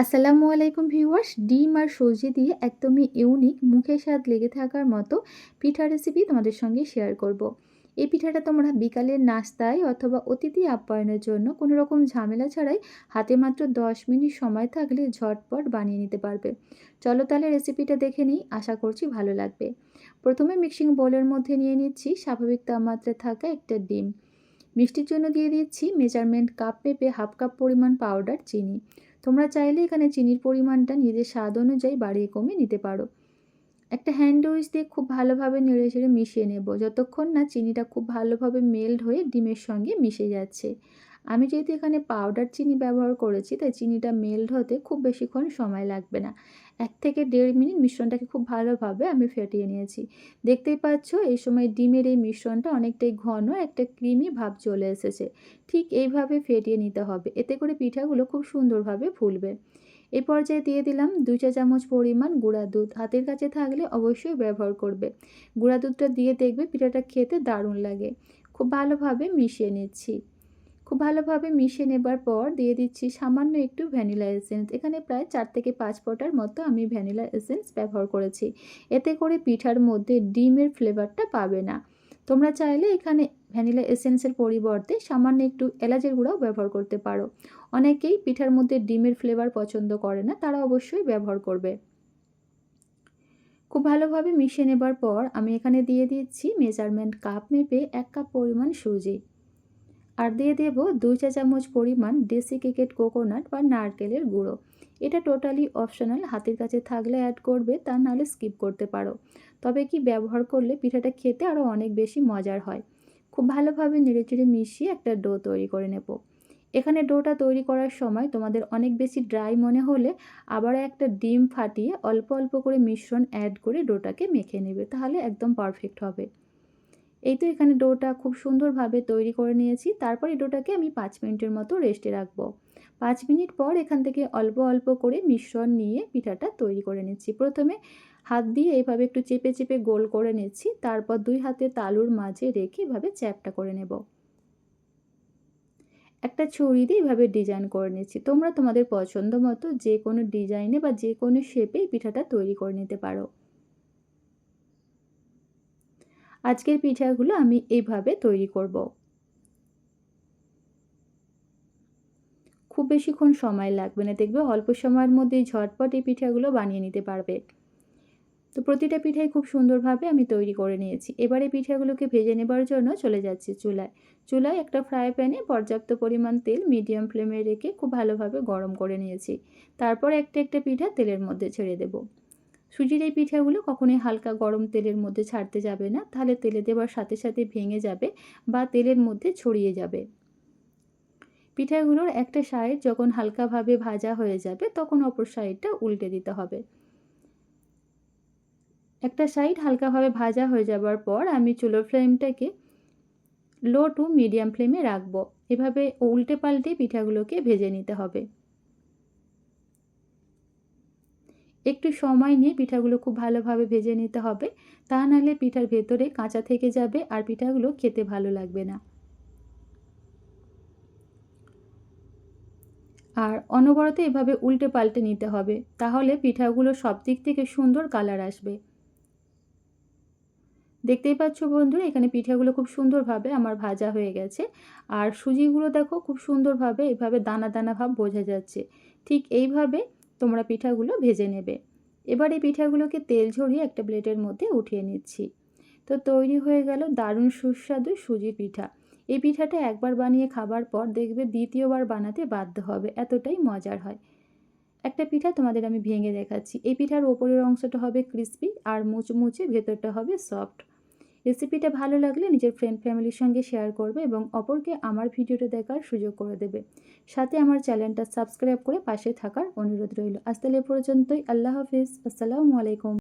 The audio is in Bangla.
আসসালামু আলাইকুম ভিউয়ার্স, ডিম আর সবজি দিয়ে একদমই ইউনিক মুখে স্বাদ লেগে থাকার মতো পিঠা রেসিপি তোমাদের সঙ্গে শেয়ার করব। এই পিঠাটা তোমরা বিকালের নাস্তায় অথবা অতিথি আপ্যায়নের জন্য কোনো রকম ঝামেলা ছাড়াই হাতে মাত্র 10 মিনিট সময় থাকলে ঝটপট বানিয়ে নিতে পারবে। চলো তাহলে রেসিপিটা দেখে নিই, আশা করছি ভালো লাগবে। প্রথমে মিক্সিং বোলের মধ্যে নিয়ে নিচ্ছি স্বাভাবিক তাপমাত্রায় থাকা একটা ডিম। মিষ্টির জন্য দিয়ে দিচ্ছি মেজারমেন্ট কাপ পেপে হাফ কাপ পরিমাণ পাউডার চিনি। তোমরা চাইলে এখানে চিনির পরিমাণটা নিজের স্বাদ অনুযায়ী বাড়িয়ে কমিয়ে নিতে পারো। একটা হ্যান্ড উইচ দিয়ে খুব ভালোভাবে নেড়ে চেড়ে মিশিয়ে নেব। যতক্ষণ না চিনিটা খুব ভালোভাবে মেল্ট হয়ে ডিমের সঙ্গে মিশে যাচ্ছে। আমি যেহেতু এখানে পাউডার চিনি ব্যবহার করেছি, তাই চিনিটা মেল্ট হতে খুব বেশিক্ষণ সময় লাগবে না। এক থেকে দেড় মিনিট মিশ্রণটাকে খুব ভালোভাবে আমি ফেটিয়ে নিয়েছি। দেখতেই পাচ্ছ, এই সময় ডিমের এই মিশ্রণটা অনেকটাই ঘন, একটা ক্রিমি ভাব চলে এসেছে। ঠিক এইভাবে ফেটিয়ে নিতে হবে, এতে করে পিঠাগুলো খুব সুন্দরভাবে ফুলবে। এই পর্যায়ে দিয়ে দিলাম দুই চা চামচ পরিমাণ গুঁড়া দুধ। হাতের কাছে থাকলে অবশ্যই ব্যবহার করবে। গুঁড়া দুধটা দিয়ে দেখবে পিঠাটা খেতে দারুণ লাগে। খুব ভালোভাবে মিশিয়ে নিচ্ছি। খুব ভালোভাবে মিশিয়ে নেবার পর দিয়ে দিচ্ছি সামান্য একটু ভ্যানিলা এসেন্স। এখানে প্রায় চার থেকে পাঁচ ফোটার মতো আমি ভ্যানিলা এসেন্স ব্যবহার করেছি। এতে করে পিঠার মধ্যে ডিমের ফ্লেভারটা পাবে না। তোমরা চাইলে এখানে ভ্যানিলা এসেন্সের পরিবর্তে সামান্য একটু এলাচের গুঁড়াও ব্যবহার করতে পারো। অনেকেই পিঠার মধ্যে ডিমের ফ্লেভার পছন্দ করে না, তারা অবশ্যই ব্যবহার করবে। খুব ভালোভাবে মিশিয়ে নেবার পর আমি এখানে দিয়ে দিচ্ছি মেজারমেন্ট কাপ মেপে এক কাপ পরিমাণ সুজি। আর দিয়ে দেব দুই চা চামচ পরিমাণ ডেসিকেটেড কোকোনাট বা নারকেলের গুঁড়ো। এটা টোটালি অপশনাল হাতের কাছে থাকলে অ্যাড করবে, তা নাহলে স্কিপ করতে পারো। তবে কি ব্যবহার করলে পিঠাটা খেতে আরও অনেক বেশি মজার হয়? খুব ভালোভাবে নেড়েচেড়ে মিশিয়ে একটা ডো তৈরি করে নেব। এখানে ডোটা তৈরি করার সময় তোমাদের অনেক বেশি ড্রাই মনে হলে আবার একটা ডিম ফাটিয়ে অল্প অল্প করে মিশ্রণ অ্যাড করে ডোটাকে মেখে নেবে, তাহলে একদম পারফেক্ট হবে। এই তো এখানে ডোটা খুব সুন্দরভাবে তৈরি করে নিয়েছি। তারপর এই ডোটাকে আমি পাঁচ মিনিটের মতো রেস্টে রাখব। পাঁচ মিনিট পর এখান থেকে অল্প অল্প করে মিশ্রণ নিয়ে পিঠাটা তৈরি করে নিচ্ছি। প্রথমে হাত দিয়ে এইভাবে একটু চেপে চেপে গোল করে নিচ্ছি। তারপর দুই হাতে তালুর মাঝে রেখে এভাবে চ্যাপটা করে নেব। একটা ছুরি দিয়ে এইভাবে ডিজাইন করে নিচ্ছি। তোমরা তোমাদের পছন্দ মতো যে কোনো ডিজাইনে বা যে কোনো শেপেই পিঠাটা তৈরি করে নিতে পারো। আজকের পিঠাগুলো আমি এইভাবে তৈরি করব। খুব বেশিক্ষণ সময় লাগবে না, দেখবে অল্প সময়ের মধ্যেই ঝটপট এই পিঠাগুলো বানিয়ে নিতে পারবে। তো প্রতিটা পিঠাই খুব সুন্দরভাবে আমি তৈরি করে নিয়েছি। এবারে পিঠাগুলোকে ভেজে নেবার জন্য চলে যাচ্ছি চুলায়। চুলায় একটা ফ্রাই প্যানে পর্যাপ্ত পরিমাণ তেল মিডিয়াম ফ্লেমে রেখে খুব ভালোভাবে গরম করে নিয়েছি। তারপর একটা একটা পিঠা তেলের মধ্যে ছেড়ে দেবো। সুজির এই পিঠাগুলো কখনোই হালকা গরম তেলের মধ্যে ছাড়তে যাবে না। তাহলে তেলে দেওয়ার সাথে সাথে ভেঙে যাবে বা তেলের মধ্যে ছড়িয়ে যাবে। পিঠাগুলোর একটা সাইড যখন হালকাভাবে ভাজা হয়ে যাবে, তখন অপর সাইডটা উল্টে দিতে হবে। একটা সাইড হালকাভাবে ভাজা হয়ে যাবার পর আমি চুলোর ফ্লেমটাকে লো টু মিডিয়াম ফ্লেমে রাখব। এভাবে উল্টে পাল্টে পিঠাগুলোকে ভেজে নিতে হবে। একটু সময় নিয়ে পিঠাগুলো খুব ভালোভাবে ভেজে নিতে হবে। তা নাহলে পিঠার ভেতরে কাঁচা থেকে যাবে আর পিঠাগুলো খেতে ভালো লাগবে না। আর অনবরত এভাবে উল্টে পাল্টে নিতে হবে, তাহলে পিঠাগুলো সব দিক থেকে সুন্দর কালার আসবে। দেখতেই পাচ্ছ বন্ধুরা, এখানে পিঠাগুলো খুব সুন্দরভাবে আমার ভাজা হয়ে গেছে। আর সুজিগুলো দেখো খুব সুন্দরভাবে এভাবে দানা দানা ভাব বোঝা যাচ্ছে। ঠিক এইভাবে তোমরা পিঠাগুলো ভেজে নেবে। এবার এই পিঠাগুলোকে তেল ঝরিয়ে একটা প্লেটের মধ্যে উঠিয়ে নিচ্ছি। তো তৈরি হয়ে গেল দারুণ সুস্বাদু সুজি পিঠা। এই পিঠাটা একবার বানিয়ে খাবার পর দেখবে দ্বিতীয়বার বানাতে বাধ্য হবে, এতটাই মজার হয়। একটা পিঠা তোমাদের আমি ভেঙে দেখাচ্ছি। এই পিঠার ওপরের অংশটা হবে ক্রিস্পি আর মুচমুচে ভেতরটা হবে সফট। রেসিপিটা ভালো লাগলে নিজের ফ্রেন্ড ফ্যামিলির সঙ্গে শেয়ার করবে এবং অপরকে আমার ভিডিওটা দেখার সুযোগ করে দেবে। সাথে আমার চ্যানেলটা সাবস্ক্রাইব করে পাশে থাকার অনুরোধ রইল। আজ তাহলে পর্যন্তই। আল্লাহ হাফিজ। আসসালামু আলাইকুম।